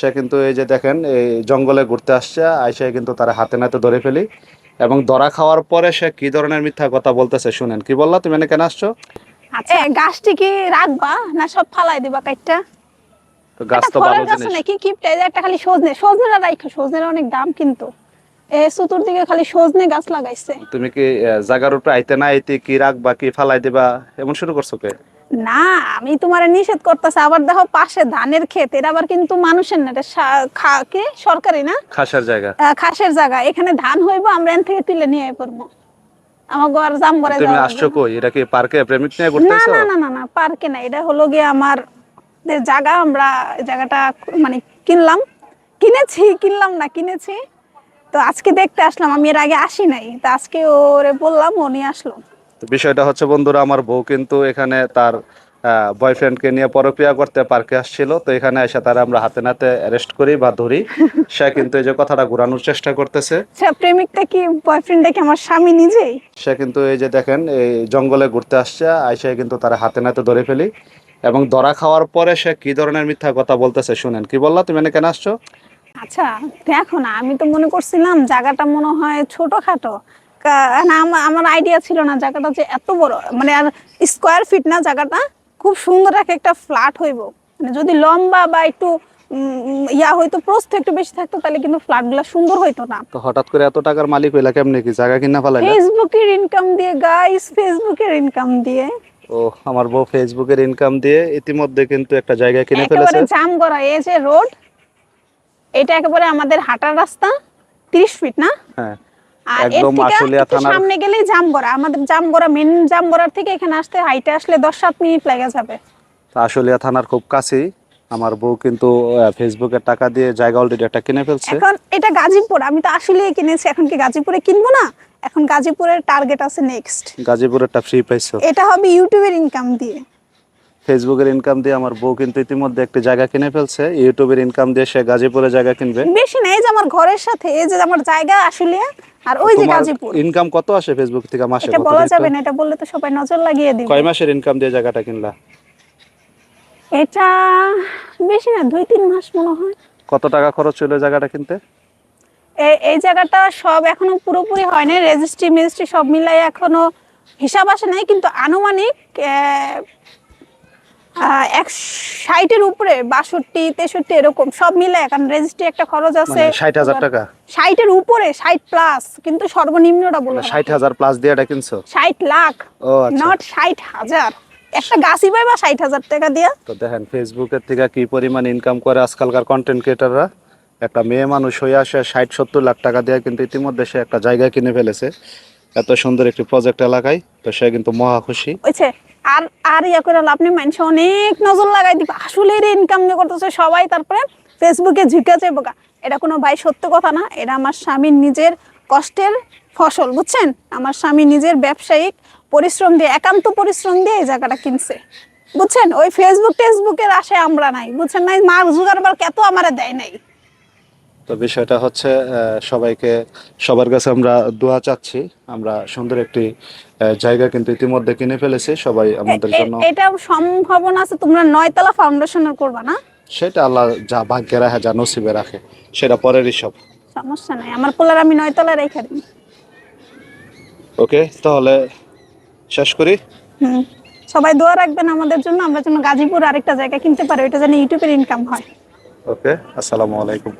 সে কিন্তু এই যে দেখেন এই জঙ্গলে ঘুরতে আসছে আইসে কিন্তু তারা হাতে নাতে ধরে ফেলি। এবং ধরা খাওয়ার পরে সে কি ধরনের মিথ্যা কথা বলতেছে শুনেন। কি বললা? তুমি কেন আসছো? আচ্ছা গাছটি কি রাখবা না সব ফালাই দিবা কাইটটা তো গাছ তো ভালো জিনিস। নাকি? কিপটা একটা খালি সজনে সজনেটা রাখো সজনের অনেক দাম কিন্তু। এ চতুর্দিকে খালি সজনে গাছ লাগাইছে। তুমি কি জাগার উপরে আইতে না আইতে কি রাখবা কি ফালাই দিবা? এমন শুরু করছ কে? না আমি তোমার নিষেধ করতেছে আবার দেখো পাশে ধানের ক্ষেত এর আবার কিন্তু মানুষের না এটা কি? সরকারি না? খাসার জায়গা। খাসের জায়গা এখানে ধান হইব আমরা এখান থেকে তুলে নিয়ে পড়ব আমার ঘর জাম করে তুমি আসছো কই? এটা কি পার্কে প্রেমিক নিয়ে ঘুরতে না না না না না পার্কে না এটা হলো গিয়ে আমার জায়গা আমরা জায়গাটা মানে কিনলাম। কিনেছি কিনলাম না কিনেছি। তো আজকে দেখতে আসলাম আমি এর আগে আসি নাই। তো আজকে ওরে বললাম উনি আসলো। তো বিষয়টা হচ্ছে বন্ধুরা আমার বউ কিন্তু এখানে তার বয়ফ্রেন্ডকে নিয়ে পরক্রিয়া করতে পার্কে আসছিল। তো এখানে এসে তারা আমরা হাতে নাতে অ্যারেস্ট করি বা ধরি। সে কিন্তু এই যে কথাটা ঘোরানোর চেষ্টা করতেছে। সে প্রেমিকটা কি বয়ফ্রেন্ডটা কি আমার স্বামী নিজেই? সে কিন্তু এই যে দেখেন এই জঙ্গলে ঘুরতে আসছে আইসে কিন্তু তারা হাতে নাতে ধরে ফেলি। এবং ধরা খাওয়ার পরে সে কি ধরনের মিথ্যা কথা বলতেছে শুনেন। কি বললা? তুমি এনে কেন আসছো? আচ্ছা দেখো না আমি তো মনে করছিলাম জায়গাটা মনে হয় ছোটখাটো। না আমার- আইডিয়া ছিল না জায়গাটা যে এত বড় মানে আর স্কোয়ার ফিট না জায়গাটা খুব সুন্দর এক একটা ফ্ল্যাট হইব। মানে যদি লম্বা বা একটু ইয়া হইতো প্রস্থ একটু বেশি থাকতো তাহলে কিন্তু ফ্ল্যাটগুলো সুন্দর হইতো না। তো হঠাৎ করে এত টাকার মালিক হইলা কেমনে কি? জায়গা কিনা ফেলাইলা? ফেসবুকের ইনকাম দিয়ে গাইস ফেসবুকের ইনকাম দিয়ে। ও আমার বউ ফেসবুকের ইনকাম দিয়ে ইতিমধ্যে কিন্তু একটা জায়গা কিনে একেবারে ফেলেছে। জাম করা এই যে রোড এটা একেবারে আমাদের হাঁটার রাস্তা তিরিশ ফিট না? হ্যাঁ। আর এর থেকে আশুলিয়া একটু থানার- সামনে গেলেই জামগড়া। আমাদের জামগড়া মেন জামগড়ার থেকে এখানে আসতে হাইটে আসলে দশ সাত মিনিট লেগে যাবে। আশুলিয়া থানার খুব কাছেই। আমার বউ কিন্তু ফেসবুকের টাকা দিয়ে জায়গা অলরেডি একটা কিনে ফেলছে। এখন এটা গাজীপুর আমি তো আসলে কিনেছি এখন কি গাজীপুরে কিনবো না? এখন গাজীপুরের টার্গেট আছে নেক্সট গাজীপুরেরটা ফ্রি পাইছো। এটা হবে ইউটিউবের ইনকাম দিয়ে। ফেসবুকের ইনকাম দিয়ে আমার বউ কিন্তু ইতিমধ্যে একটি জায়গা কিনে ফেলছে ইউটিউবের ইনকাম দিয়ে সে গাজীপুরে জায়গা কিনবে। বেশি না এই যে আমার ঘরের সাথে এই যে আমার জায়গা আসলে আর ওই যে গাজীপুর। ইনকাম কত আসে ফেসবুক থেকে মাসে? এটা বলা যাবে না এটা বললে তো সবাই নজর লাগিয়ে দিবে। কয় মাসের ইনকাম দিয়ে জায়গাটা কিনলা? এটা বেশি না দুই তিন মাস মনে হয়। কত টাকা খরচ এই জায়গাটা কিনতে? এই জায়গাটা সব এখনও পুরোপুরি হয়নি রেজিস্ট্রি মিনিস্ট্রি সব মিলাই এখনও হিসাব আসে নাই কিন্তু আনুমানিক এক ষাটের উপরে বাষট্টি তেষট্টি এরকম সব মিলে এখন রেজিস্ট্রি একটা খরচ আছে। মানে ষাট হাজার টাকা? ষাটের উপরে ষাট প্লাস কিন্তু সর্বনিম্নটা বলে ষাট হাজার প্লাস দিয়ে এটা কিনছো? ষাট লাখ আচ্ছা। নট ষাট হাজার। একটা গাছই পাই বা ষাট হাজার টাকা দিয়া? তো দেখেন ফেসবুকের থেকে কি পরিমাণ ইনকাম করে আজকালকার কন্টেন্ট ক্রিয়েটাররা একটা মেয়ে মানুষ হয়ে আসে ষাট সত্তর লাখ টাকা দিয়ে কিন্তু ইতিমধ্যে সে একটা জায়গা কিনে ফেলেছে। এত সুন্দর একটি প্রজেক্ট এলাকায় তো সে কিন্তু মহা খুশি। আর আর ইয়া করে লাভ নেই, মানুষ অনেক নজর লাগাই দিবে। আসলে এর ইনকাম যে করতেছে সবাই, তারপরে ফেসবুকে ঝুঁকে যাব গা। এটা কোনো ভাই সত্য কথা না, এটা আমার স্বামীর নিজের কষ্টের ফসল, বুঝছেন? আমার স্বামী নিজের ব্যবসায়িক পরিশ্রম দিয়ে, একান্ত পরিশ্রম দিয়ে এই জায়গাটা কিনছে। বুঝছেন? ওই ফেসবুক টেসবুকের আশায় আমরা নাই, বুঝছেন? নাই মার্ক জুগারবার কত আমারে দেয় নাই? তো বিষয়টা হচ্ছে সবাইকে সবার কাছে আমরা দোয়া চাচ্ছি। আমরা সুন্দর একটি জায়গা কিন্তু ইতিমধ্যে কিনে ফেলেছি। সবাই আমাদের জন্য এটা সম্ভাবনা আছে তোমরা নয়তলা ফাউন্ডেশনের করবা না? সেটা আল্লাহ যা ভাগ্যে রাখে যা নসিবে রাখে সেটা পরেরই সব সমস্যা নাই আমার পোলার আমি নয়তলা রেখে দিই। ওকে তাহলে শেষ করি। হুম সবাই দোয়া রাখবেন আমাদের জন্য আমরা যেন গাজীপুর আরেকটা জায়গা কিনতে পারি ওইটা যেন ইউটিউবের ইনকাম হয়। ওকে আসসালামু আলাইকুম।